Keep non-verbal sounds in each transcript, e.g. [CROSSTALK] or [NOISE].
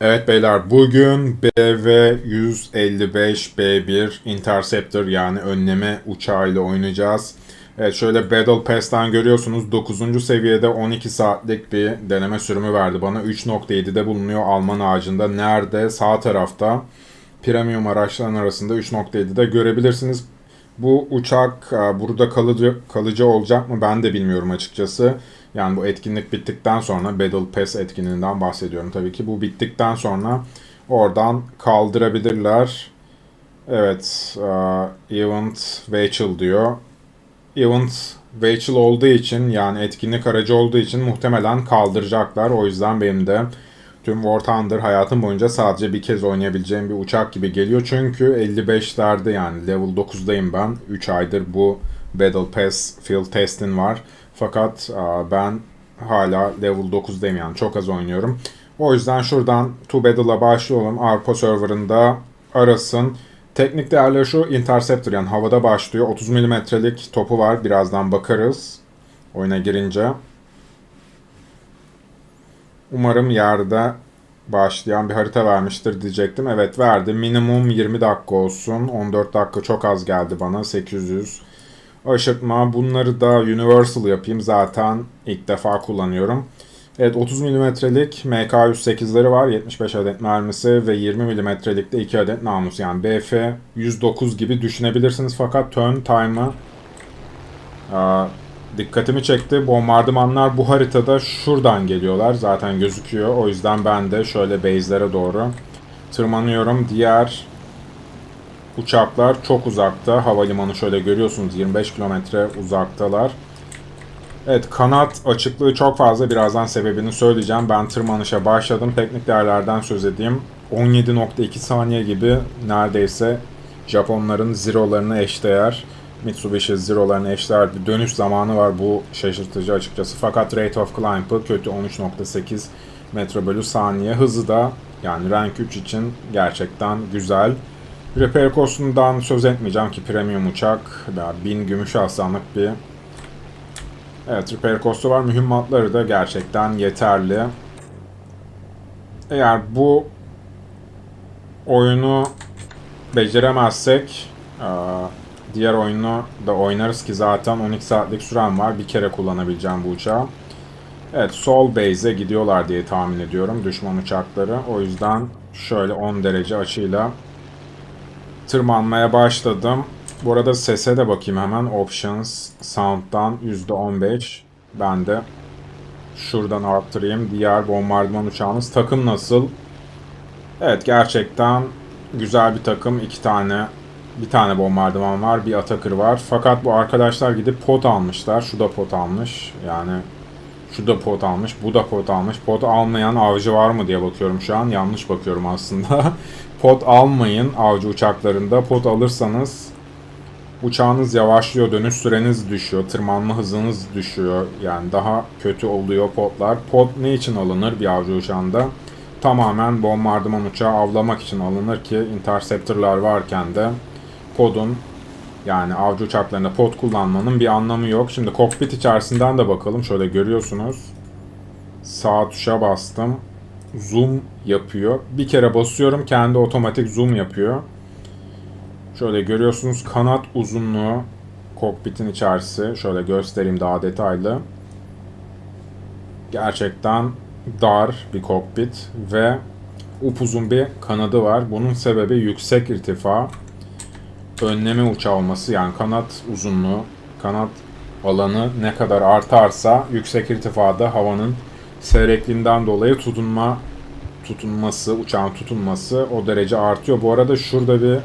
Evet beyler bugün BV-155B1 Interceptor yani önleme uçağıyla oynayacağız. Evet şöyle Battle Pass'tan görüyorsunuz 9. seviyede 12 saatlik bir deneme sürümü verdi bana. 3.7'de bulunuyor Alman ağacında. Nerede? Sağ tarafta. Premium araçların arasında 3.7'de görebilirsiniz. Bu uçak e, burada kalıcı, kalıcı olacak mı ben de bilmiyorum açıkçası. Yani bu etkinlik bittikten sonra Battle Pass etkinliğinden bahsediyorum tabii ki. Bu bittikten sonra oradan kaldırabilirler. Evet, e, Event Vehicle diyor. Event Vehicle olduğu için yani etkinlik aracı olduğu için muhtemelen kaldıracaklar. O yüzden benim de tüm War Thunder hayatım boyunca sadece bir kez oynayabileceğim bir uçak gibi geliyor. Çünkü 55'lerde yani level 9'dayım ben. 3 aydır bu Battle Pass Field Testing var. Fakat ben hala level 9'dayım yani çok az oynuyorum. O yüzden şuradan To Battle'a başlayalım. Arpa serverında arasın. Teknik değerleri şu Interceptor yani havada başlıyor. 30 milimetrelik topu var. Birazdan bakarız. Oyuna girince. Umarım yerde başlayan bir harita vermiştir diyecektim. Evet verdi. Minimum 20 dakika olsun. 14 dakika çok az geldi bana. 800. Aşırtma. Bunları da Universal yapayım. Zaten ilk defa kullanıyorum. Evet 30 milimetrelik MK108'leri var. 75 adet mermisi ve 20 milimetrelik de 2 adet namus. Yani BF 109 gibi düşünebilirsiniz. Fakat turn time'ı dikkatimi çekti. Bombardımanlar bu haritada şuradan geliyorlar. Zaten gözüküyor. O yüzden ben de şöyle base'lere doğru tırmanıyorum. Diğer uçaklar çok uzakta. Havalimanı şöyle görüyorsunuz 25 kilometre uzaktalar. Evet kanat açıklığı çok fazla. Birazdan sebebini söyleyeceğim. Ben tırmanışa başladım. Teknik değerlerden söz edeyim. 17.2 saniye gibi neredeyse Japonların zerolarını eşdeğer. Mitsubishi zerolarını eşdeğer bir dönüş zamanı var. Bu şaşırtıcı açıkçası. Fakat rate of climb'ı kötü 13.8 metre bölü saniye. Hızı da yani rank 3 için gerçekten güzel. Repair cost'undan söz etmeyeceğim ki premium uçak. Ya 1000 gümüş aslanlık bir Evet repair cost'u var. Mühimmatları da gerçekten yeterli. Eğer bu oyunu beceremezsek diğer oyunu da oynarız ki zaten 12 saatlik süren var. Bir kere kullanabileceğim bu uçağı. Evet sol base'e gidiyorlar diye tahmin ediyorum düşman uçakları. O yüzden şöyle 10 derece açıyla tırmanmaya başladım. Bu arada sese de bakayım hemen. Options, Sound'dan %15. Ben de şuradan arttırayım. Diğer bombardıman uçağımız. Takım nasıl? Evet gerçekten güzel bir takım. İki tane bir tane bombardıman var. Bir Atakır var. Fakat bu arkadaşlar gidip pot almışlar. Şu da pot almış. Yani şu da pot almış. Bu da pot almış. Pot almayan avcı var mı diye bakıyorum şu an. Yanlış bakıyorum aslında. [LAUGHS] pot almayın avcı uçaklarında. Pot alırsanız uçağınız yavaşlıyor, dönüş süreniz düşüyor, tırmanma hızınız düşüyor. Yani daha kötü oluyor potlar. Pot ne için alınır bir avcı uçağında? Tamamen bombardıman uçağı avlamak için alınır ki interceptorlar varken de podun yani avcı uçaklarında pot kullanmanın bir anlamı yok. Şimdi kokpit içerisinden de bakalım. Şöyle görüyorsunuz. Sağ tuşa bastım. Zoom yapıyor. Bir kere basıyorum kendi otomatik zoom yapıyor. Şöyle görüyorsunuz kanat uzunluğu kokpitin içerisi. Şöyle göstereyim daha detaylı. Gerçekten dar bir kokpit ve upuzun bir kanadı var. Bunun sebebi yüksek irtifa. Önleme uçağı olması yani kanat uzunluğu, kanat alanı ne kadar artarsa yüksek irtifada havanın seyrekliğinden dolayı tutunma tutunması, uçağın tutunması o derece artıyor. Bu arada şurada bir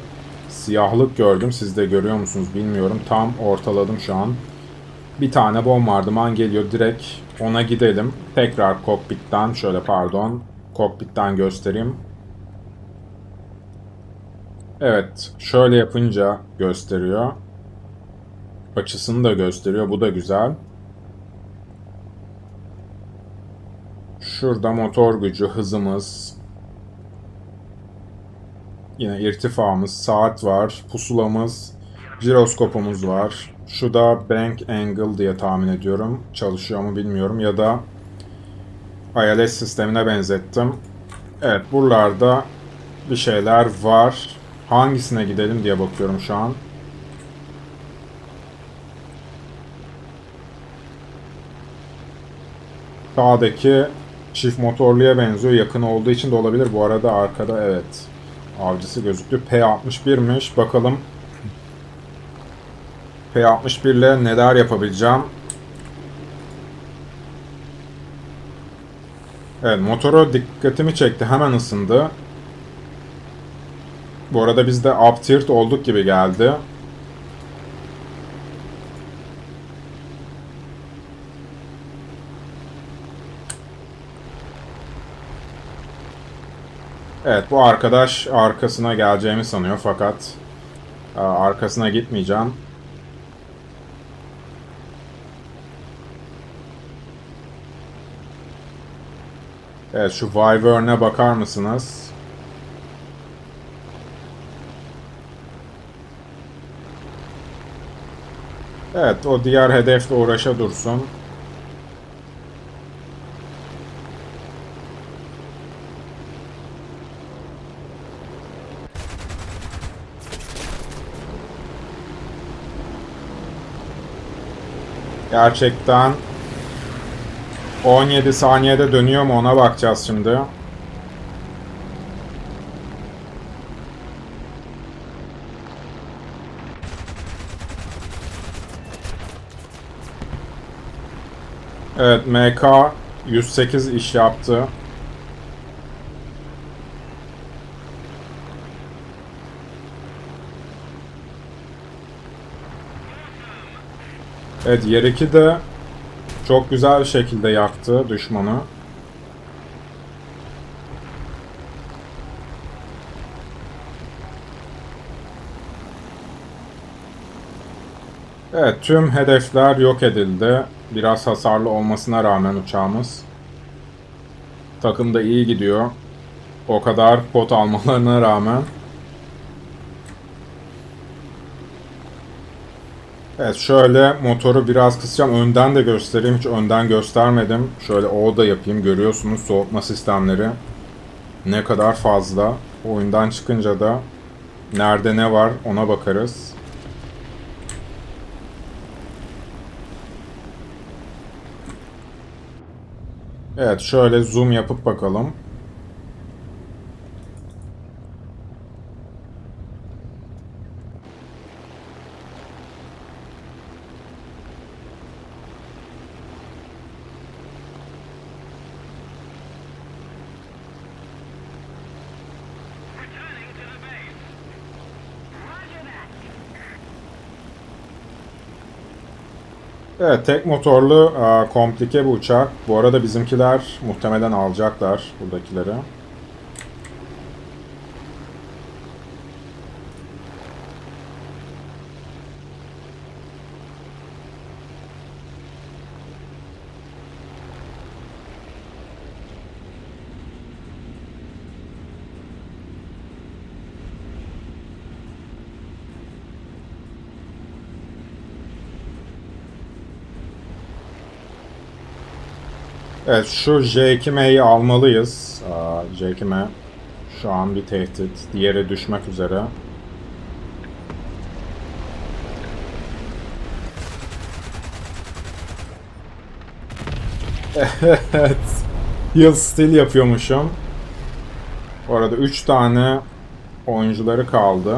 siyahlık gördüm. Siz de görüyor musunuz bilmiyorum. Tam ortaladım şu an. Bir tane bombardıman geliyor. Direkt ona gidelim. Tekrar kokpitten şöyle pardon. Kokpitten göstereyim. Evet. Şöyle yapınca gösteriyor. Açısını da gösteriyor. Bu da güzel. Şurada motor gücü, hızımız, Yine irtifamız, saat var, pusulamız, jiroskopumuz var. Şu da bank angle diye tahmin ediyorum. Çalışıyor mu bilmiyorum ya da ILS sistemine benzettim. Evet buralarda bir şeyler var. Hangisine gidelim diye bakıyorum şu an. Sağdaki çift motorluya benziyor. Yakın olduğu için de olabilir. Bu arada arkada evet. Avcısı gözüktü. P61'miş. Bakalım. P61 ile neler yapabileceğim. Evet motoru dikkatimi çekti. Hemen ısındı. Bu arada biz de up olduk gibi geldi. Evet bu arkadaş arkasına geleceğimi sanıyor fakat e, arkasına gitmeyeceğim. Evet şu Wyvern'e bakar mısınız? Evet o diğer hedefle uğraşa dursun. Gerçekten 17 saniyede dönüyor mu ona bakacağız şimdi. Evet MK 108 iş yaptı. Evet yer 2 de çok güzel bir şekilde yaktı düşmanı. Evet tüm hedefler yok edildi. Biraz hasarlı olmasına rağmen uçağımız. Takım da iyi gidiyor. O kadar pot almalarına rağmen. Evet şöyle motoru biraz kısacağım. Önden de göstereyim. Hiç önden göstermedim. Şöyle o da yapayım. Görüyorsunuz soğutma sistemleri ne kadar fazla. Oyundan çıkınca da nerede ne var ona bakarız. Evet şöyle zoom yapıp bakalım. Evet tek motorlu komplike bir uçak. Bu arada bizimkiler muhtemelen alacaklar buradakileri. Evet şu J2M'yi almalıyız. Aa, J2M şu an bir tehdit. Diğeri düşmek üzere. Evet. Heal still yapıyormuşum. Bu arada 3 tane oyuncuları kaldı.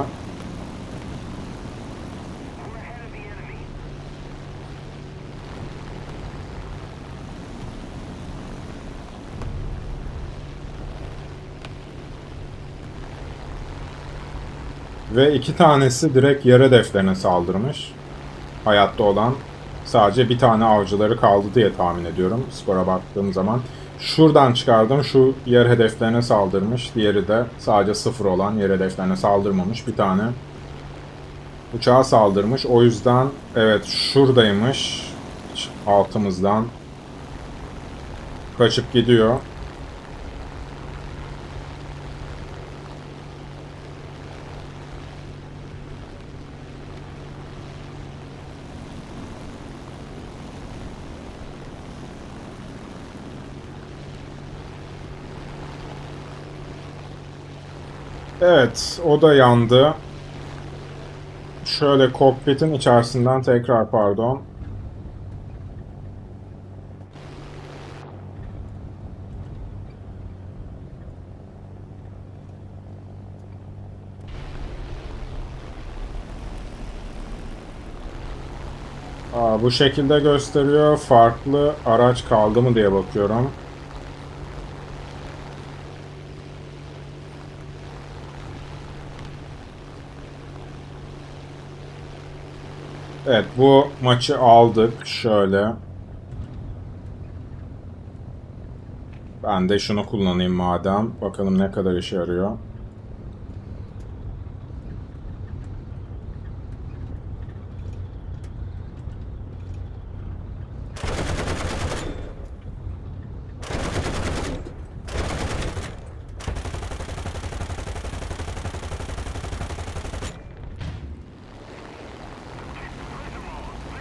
Ve iki tanesi direkt yer hedeflerine saldırmış. Hayatta olan. Sadece bir tane avcıları kaldı diye tahmin ediyorum. Skora baktığım zaman. Şuradan çıkardım. Şu yer hedeflerine saldırmış. Diğeri de sadece sıfır olan yer hedeflerine saldırmamış. Bir tane uçağa saldırmış. O yüzden evet şuradaymış. Altımızdan kaçıp gidiyor. Evet, o da yandı. Şöyle kokpitin içerisinden tekrar pardon. Aa, bu şekilde gösteriyor. Farklı araç kaldı mı diye bakıyorum. Evet bu maçı aldık. Şöyle. Ben de şunu kullanayım madem. Bakalım ne kadar işe yarıyor.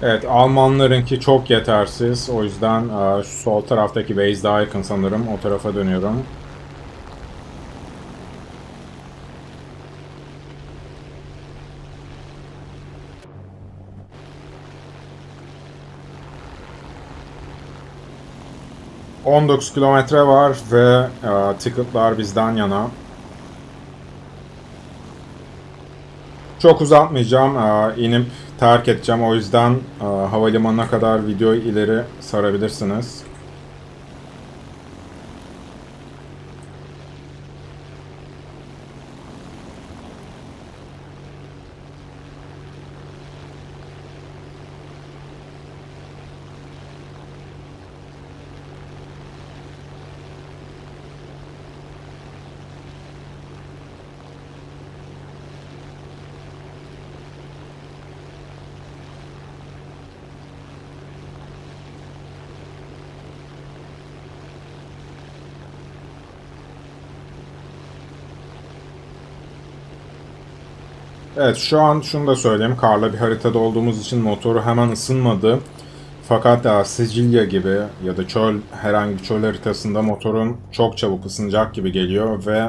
Evet Almanlarınki çok yetersiz. O yüzden e, şu sol taraftaki base daha yakın sanırım. O tarafa dönüyorum. ...19 kilometre var ve e, ticketlar bizden yana. Çok uzatmayacağım. Ee, inip terk edeceğim. O yüzden e, havalimanına kadar videoyu ileri sarabilirsiniz. Evet şu an şunu da söyleyeyim. Karla bir haritada olduğumuz için motoru hemen ısınmadı. Fakat ya, Sicilya gibi ya da çöl herhangi bir çöl haritasında motorun çok çabuk ısınacak gibi geliyor ve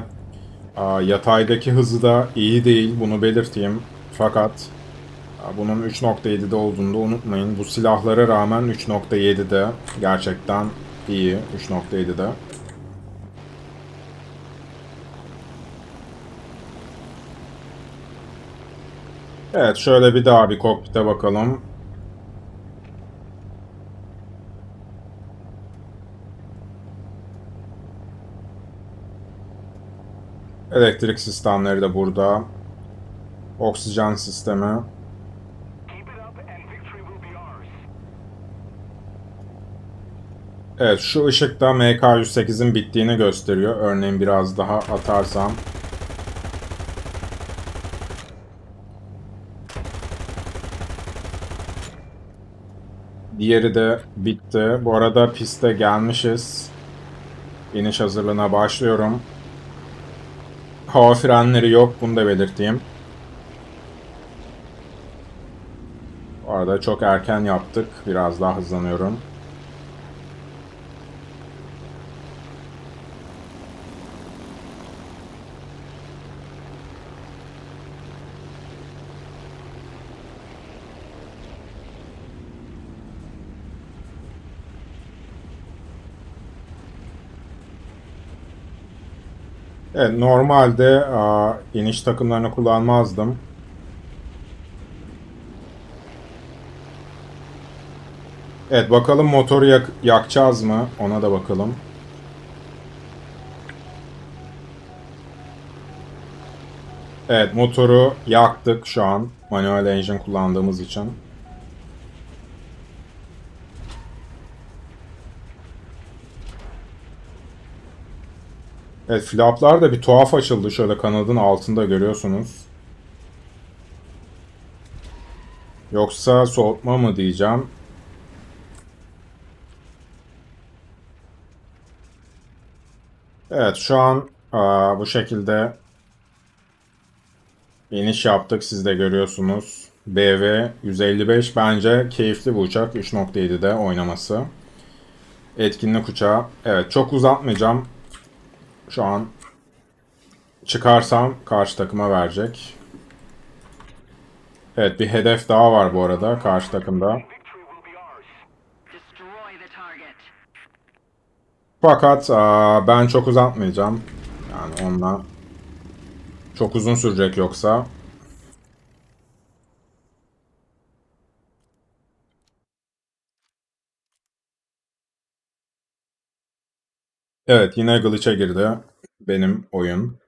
a, yataydaki hızı da iyi değil bunu belirteyim. Fakat a, bunun 3.7'de olduğunu da unutmayın. Bu silahlara rağmen 3.7'de gerçekten iyi 3.7'de. Evet şöyle bir daha bir kokpite bakalım. Elektrik sistemleri de burada. Oksijen sistemi. Evet şu ışıkta MK108'in bittiğini gösteriyor. Örneğin biraz daha atarsam. Diğeri de bitti. Bu arada piste gelmişiz. İniş hazırlığına başlıyorum. Hava frenleri yok. Bunu da belirteyim. Bu arada çok erken yaptık. Biraz daha hızlanıyorum. Evet, normalde aa, iniş takımlarını kullanmazdım. Evet, bakalım motoru yak- yakacağız mı? Ona da bakalım. Evet, motoru yaktık şu an. Manuel engine kullandığımız için. Evet, flaplar da bir tuhaf açıldı. Şöyle kanadın altında görüyorsunuz. Yoksa soğutma mı diyeceğim. Evet, şu an aa, bu şekilde iniş yaptık. Siz de görüyorsunuz. BV 155 bence keyifli bu uçak. 3.7'de oynaması. Etkinlik uçağı. Evet, çok uzatmayacağım. Şu an çıkarsam karşı takıma verecek. Evet bir hedef daha var bu arada karşı takımda. Fakat aa, ben çok uzatmayacağım. Yani onunla çok uzun sürecek yoksa. Evet yine glitch'e girdi benim oyun.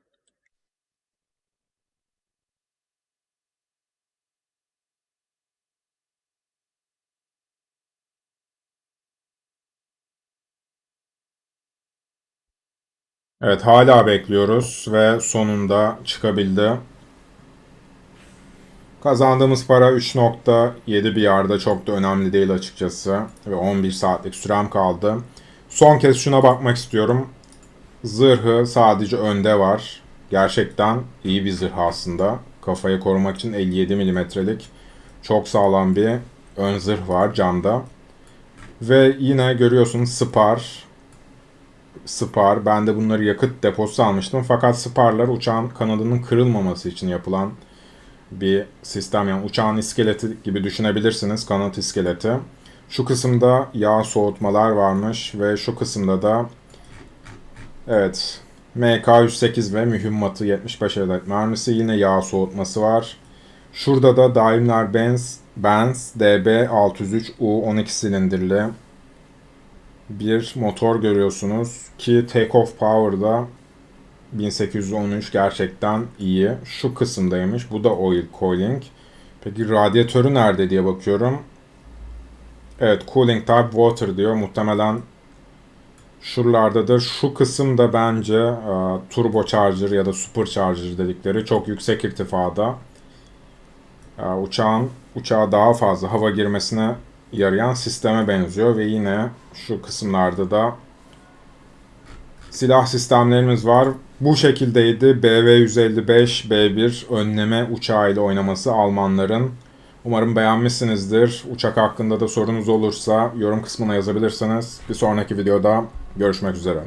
Evet hala bekliyoruz ve sonunda çıkabildi. Kazandığımız para 3.7 bir yerde çok da önemli değil açıkçası. Ve 11 saatlik sürem kaldı. Son kez şuna bakmak istiyorum. Zırhı sadece önde var. Gerçekten iyi bir zırh aslında. Kafayı korumak için 57 milimetrelik çok sağlam bir ön zırh var camda. Ve yine görüyorsunuz Spar. Spar. Ben de bunları yakıt deposu almıştım. Fakat Spar'lar uçağın kanadının kırılmaması için yapılan bir sistem. Yani uçağın iskeleti gibi düşünebilirsiniz. Kanat iskeleti. Şu kısımda yağ soğutmalar varmış ve şu kısımda da evet MK108 ve mühimmatı 75 adet mermisi yine yağ soğutması var. Şurada da Daimler Benz Benz DB603U 12 silindirli bir motor görüyorsunuz ki Takeoff Power'da 1813 gerçekten iyi. Şu kısımdaymış. Bu da oil cooling. Peki radyatörü nerede diye bakıyorum. Evet cooling type water diyor. Muhtemelen şuralardadır. Şu kısımda bence e, turbo charger ya da super charger dedikleri çok yüksek irtifada. E, uçağın uçağa daha fazla hava girmesine yarayan sisteme benziyor ve yine şu kısımlarda da silah sistemlerimiz var. Bu şekildeydi BV-155 B1 önleme uçağı ile oynaması Almanların. Umarım beğenmişsinizdir. Uçak hakkında da sorunuz olursa yorum kısmına yazabilirsiniz. Bir sonraki videoda görüşmek üzere.